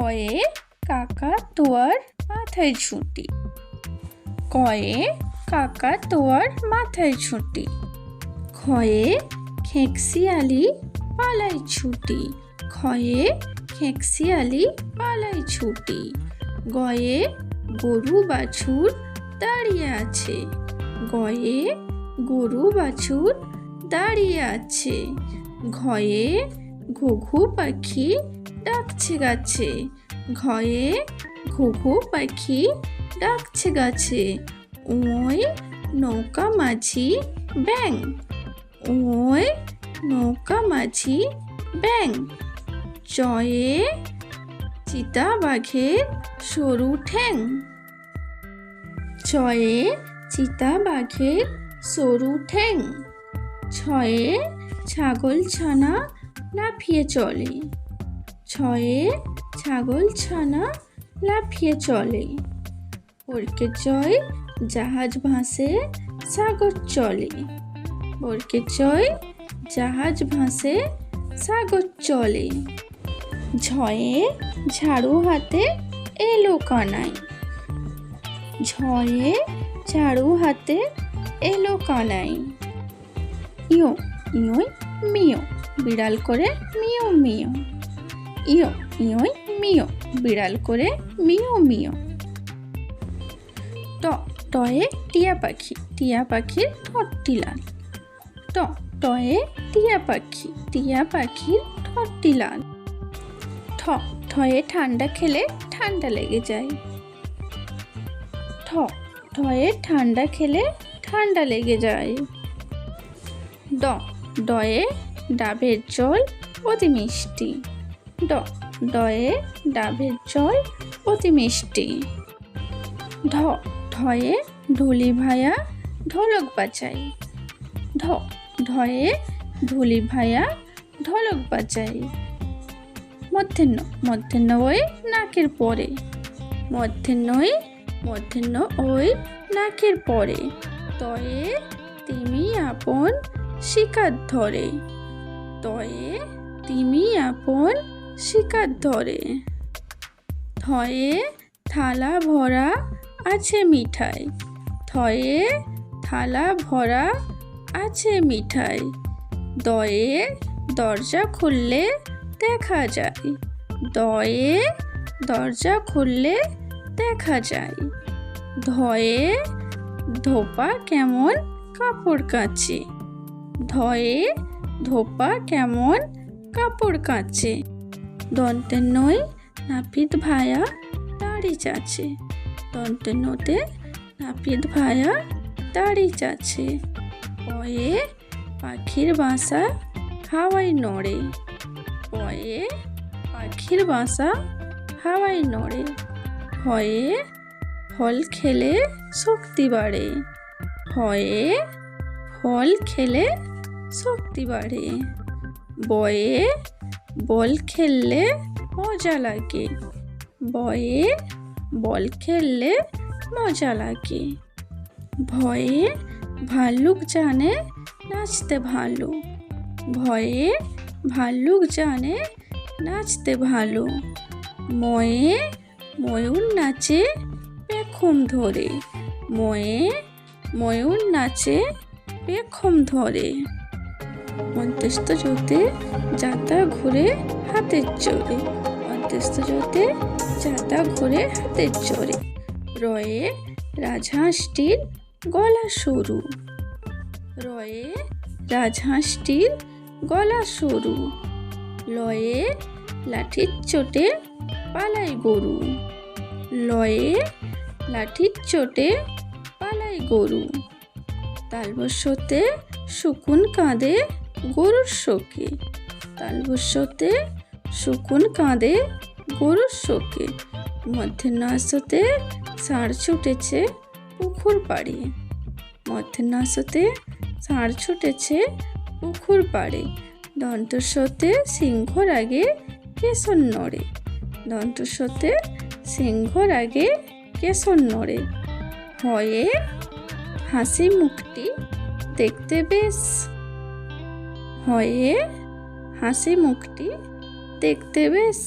কয়ে কাকা তোয়ার মাথায় ছুটি কয়ে কাকা তোয়ার মাথায় ছুটি খয়ে খেকসিয়ালি পালাই ছুটি। খয়ে খেকসিয়ালি পালাই ছুটি। গয়ে গরু বাছুর দাঁড়িয়ে আছে। গয়ে গরু বাছুর দাঁড়িয়ে আছে। ঘয়ে ঘুঘু পাখি ডাকছে গাছে। ঘয়ে ঘুঘু পাখি ডাকছে গাছে। ওই নৌকা মাঝি ব্যাং। ওই নৌকা মাঝি ব্যাং। জয়ে চিতা বাঘের সরু ঠ্যাং। ছয়ে চিতা বাঘের সরু ঠ্যাং। ছয়ে ছাগল ছানা লাফিয়ে চলে। ছয়ে ছাগল ছানা লাফিয়ে চলে। ওরকে জয় জাহাজ ভাসে, সাগর চলে। ওরকে জয় জাহাজ ভাসে, সাগর চলে। ঝয়ে ঝাড়ু হাতে এলো কানাই ঝয়ে ঝাড়ু হাতে এলো কানাই ইয়ো ইয়োই মিও বিড়াল করে মিও মিও ইয়ো, ইয়োই মিও বিড়াল করে মিও মিও ট, টয়ে টিয়া পাখি, টিয়া পাখির ঠোঁটটি লাল ট, টয়ে টিয়া পাখি, টিয়া পাখির ঠোঁটটি লাল ঠ, ঠয়ে ঠান্ডা খেলে ঠান্ডা লেগে যায়। ঠ, ঠয়ে ঠান্ডা খেলে ঠান্ডা লেগে যায়। ড, ডয়ে ডাবের জল অতি মিষ্টি। ড ডয়ে ডাবের জল অতি মিষ্টি। ঢ ঢয়ে ঢুলি ভায়া ঢোলক বাজাই। ঢ ঢয়ে ঢুলি ভায়া ঢোলক বাজাই। মধ্যাহ্ন মধ্যাহ্ন ওই নাকের পরে। মধ্যাহ্নই মধ্যাহ্ন ওই নাকের পরে। তয়ে তিমি আপন শিকার ধরে। তয়ে তিমি আপন শিকার ধরে। থয়ে থালা ভরা আছে মিঠাই। থয়ে থালা ভরা আছে মিঠাই। দয়ে দরজা খুললে দেখা যায়। দয়ে দরজা খুললে দেখা যায়। ধয়ে ধোপা কেমন কাপড় কাচে। ধয়ে ধোপা কেমন কাপড় কাচে। দন্তের নই নাপিত ভায়া দাড়ি চাচে। নোতে নাপিত ভায়া দাড়ি চাচে। পয়ে পাখির বাসা হাওয়ায় নড়ে। পয়ে পাখির বাসা হাওয়ায় নড়ে। হয়ে ফল খেলে শক্তি বাড়ে। হয়ে ফল খেলে শক্তি বাড়ে। বয়ে বল খেললে মজা লাগে। বয়ে বল খেললে মজা লাগে। ভয়ে ভাল্লুক জানে নাচতে ভালো। ভয়ে ভাল্লুক জানে নাচতে ভালো। ময়ে ময়ূর নাচে পেখম ধরে। ময়ে ময়ূর নাচে পেখম ধরে। অন্ত্যেষ্ট জোতে যাতা ঘুরে হাতের চোরে অন্ত্যেষ্ট জোতে যাতা ঘুরে হাতের চোরে রয়ে রাজহাঁসটির গলা সরু। রয়ে রাজহাঁসটির গলা সরু। লয়ে লাঠির চোটে পালাই গরু। লয়ে লাঠির চোটে পালাই গরু। তালবস্যতে শুকুন কাঁদে গরুর শোকে। তালবস্যতে শুকুন কাঁদে গরুর শোকে। মধ্যাহ্নাসতে ষাঁড় ছুটেছে পুকুর পাড়ে। মধ্যাহ্নাসতে ষাঁড় ছুটেছে পুকুর পাড়ে। দন্তস্বতে সিংহর আগে কেশর নড়ে। দন্তস্বতে সিংহর আগে কেশর নড়ে। হয়ে হাসি মুখটি দেখতে বেশ হয়ে হাসি মুখটি দেখতে বেশ